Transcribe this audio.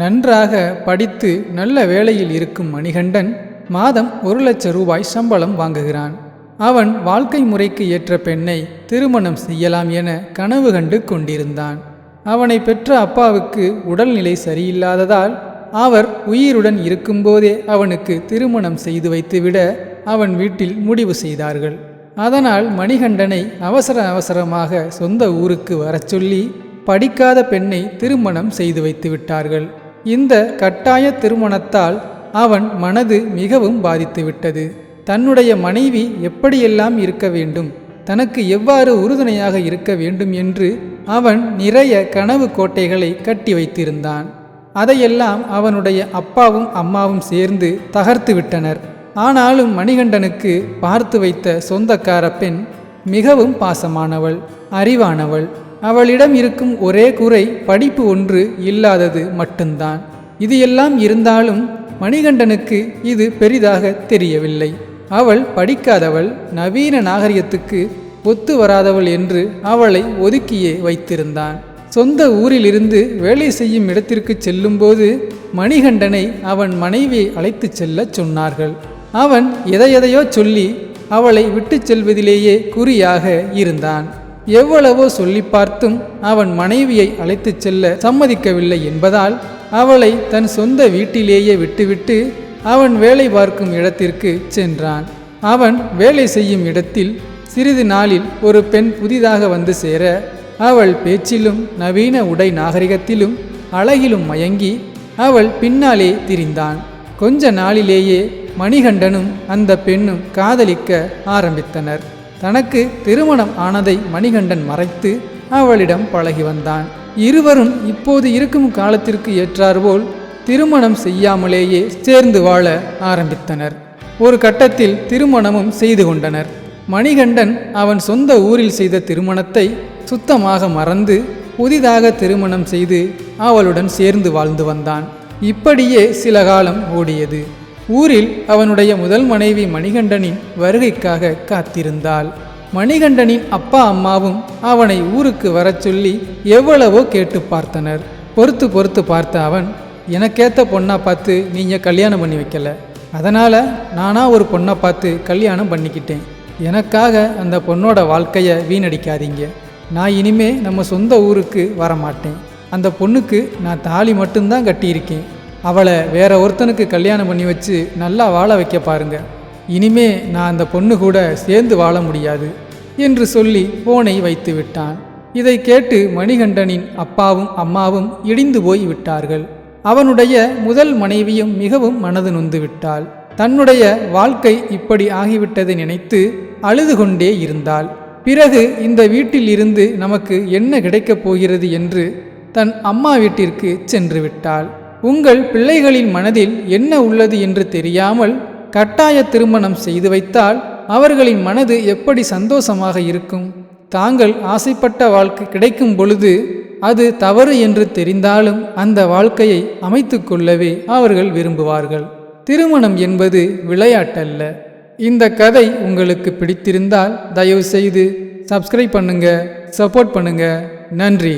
நன்றாக படித்து நல்ல வேலையில் இருக்கும் மணிகண்டன் மாதம் ஒரு லட்சம் ரூபாய் சம்பளம் வாங்குகிறான். அவன் வாழ்க்கை முறைக்கு ஏற்ற பெண்ணை திருமணம் செய்யலாம் என கனவு கண்டு கொண்டிருந்தான். அவனை பெற்ற அப்பாவுக்கு உடல்நிலை சரியில்லாததால் அவர் உயிருடன் இருக்கும்போதே அவனுக்கு திருமணம் செய்து வைத்துவிட அவன் வீட்டில் முடிவு செய்தார்கள். அதனால் மணிகண்டனை அவசர அவசரமாக சொந்த ஊருக்கு வரச் சொல்லி படிக்காத பெண்ணை திருமணம் செய்து வைத்து விட்டார்கள் இந்த கட்டாய திருமணத்தால் அவன் மனது மிகவும் பாதித்துவிட்டது. தன்னுடைய மனைவி எப்படியெல்லாம் இருக்க வேண்டும்? தனக்கு எவ்வாறு உறுதுணையாக இருக்க வேண்டும் என்று அவன் நிறைய கனவு கோட்டைகளை கட்டி வைத்திருந்தான். அதையெல்லாம் அவனுடைய அப்பாவும் அம்மாவும் சேர்ந்து தகர்த்து விட்டனர். ஆனாலும் மணிகண்டனுக்கு பார்த்து வைத்த சொந்தக்கார பெண் மிகவும் பாசமானவள் அறிவானவள். அவளிடம் இருக்கும் ஒரே குறை படிப்பு ஒன்று இல்லாதது மட்டும்தான். இது எல்லாம் இருந்தாலும் மணிகண்டனுக்கு இது பெரிதாக தெரியவில்லை. அவள் படிக்காதவள் நவீன நாகரிகத்துக்கு ஒத்து வராதவள் என்று அவளை ஒதுக்கியே வைத்திருந்தான். சொந்த ஊரிலிருந்து வேலை செய்யும் இடத்திற்கு செல்லும்போது மணிகண்டனை அவன் மனைவியை அழைத்துச் செல்லச் சொன்னார்கள். அவன் எதையெதையோ சொல்லி அவளை விட்டுச் செல்வதிலேயே குறியாக இருந்தான். எவ்வளவோ சொல்லி பார்த்தும் அவன் மனைவியை அழைத்துச் செல்ல சம்மதிக்கவில்லை என்பதால் அவளை தன் சொந்த வீட்டிலேயே விட்டுவிட்டு அவன் வேலை பார்க்கும் இடத்திற்கு சென்றான். அவன் வேலை செய்யும் இடத்தில் சிறிது நாளில் ஒரு பெண் புதிதாக வந்து சேர அவள் பேச்சிலும் நவீன உடை நாகரிகத்திலும் அழகிலும் மயங்கி அவள் பின்னாலே திரிந்தான். கொஞ்ச நாளிலேயே மணிகண்டனும் அந்த பெண்ணும் காதலிக்க ஆரம்பித்தனர். தனக்கு திருமணம் ஆனதை மணிகண்டன் மறைத்து அவளிடம் பழகி வந்தான். இருவரும் இப்போது இருக்கும் காலத்திற்கு ஏற்றாற்போல் திருமணம் செய்யாமலேயே சேர்ந்து வாழ ஆரம்பித்தனர். ஒரு கட்டத்தில் திருமணமும் செய்து கொண்டனர். மணிகண்டன் அவன் சொந்த ஊரில் செய்த திருமணத்தை சுத்தமாக மறந்து புதிதாக திருமணம் செய்து அவளுடன் சேர்ந்து வாழ்ந்து வந்தான். இப்படியே சில காலம் ஓடியது. ஊரில் அவனுடைய முதல் மனைவி மணிகண்டனின் வருகைக்காக காத்திருந்தாள். மணிகண்டனின் அப்பா அம்மாவும் அவனை ஊருக்கு வரச் சொல்லி எவ்வளவோ கேட்டு பார்த்தனர். பொறுத்து பொறுத்து பார்த்த அவன் எனக்கேத்த பொண்ணா பார்த்து நீங்கள் கல்யாணம் பண்ணி வைக்கல. அதனால் நானாக ஒரு பொண்ணை பார்த்து கல்யாணம் பண்ணிக்கிட்டேன். எனக்காக அந்த பொண்ணோட வாழ்க்கையை வீணடிக்காதீங்க. நான் இனிமே நம்ம சொந்த ஊருக்கு வர மாட்டேன் அந்த பொண்ணுக்கு நான் தாலி மட்டும்தான் கட்டியிருக்கேன். அவளை வேற ஒருத்தனுக்கு கல்யாணம் பண்ணி வச்சு நல்லா வாழ வைக்க பாருங்க. இனிமே நான் அந்த பொண்ணு கூட சேர்ந்து வாழ முடியாது என்று சொல்லி போனை வைத்து விட்டான். இதை கேட்டு மணிகண்டனின் அப்பாவும் அம்மாவும் இடிந்து போய் விட்டார்கள். அவனுடைய முதல் மனைவியும் மிகவும் மனது நொந்து விட்டாள். தன்னுடைய வாழ்க்கை இப்படி ஆகிவிட்டதை நினைத்து அழுது கொண்டே இருந்தாள். பிறகு இந்த வீட்டில் இருந்து நமக்கு என்ன கிடைக்கப் போகிறது என்று தன் அம்மா வீட்டிற்கு சென்று விட்டாள். உங்கள் பிள்ளைகளின் மனதில் என்ன உள்ளது என்று தெரியாமல் கட்டாய திருமணம் செய்து வைத்தால் அவர்களின் மனது எப்படி சந்தோஷமாக இருக்கும்? தாங்கள் ஆசைப்பட்ட வாழ்க்கை கிடைக்கும் பொழுது அது தவறு என்று தெரிந்தாலும் அந்த வாழ்க்கையை அமைத்து கொள்ளவே அவர்கள் விரும்புவார்கள். திருமணம் என்பது விளையாட்டல்ல. இந்த கதை உங்களுக்கு பிடித்திருந்தால் தயவுசெய்து சப்ஸ்கிரைப் பண்ணுங்க சப்போர்ட் பண்ணுங்க. நன்றி.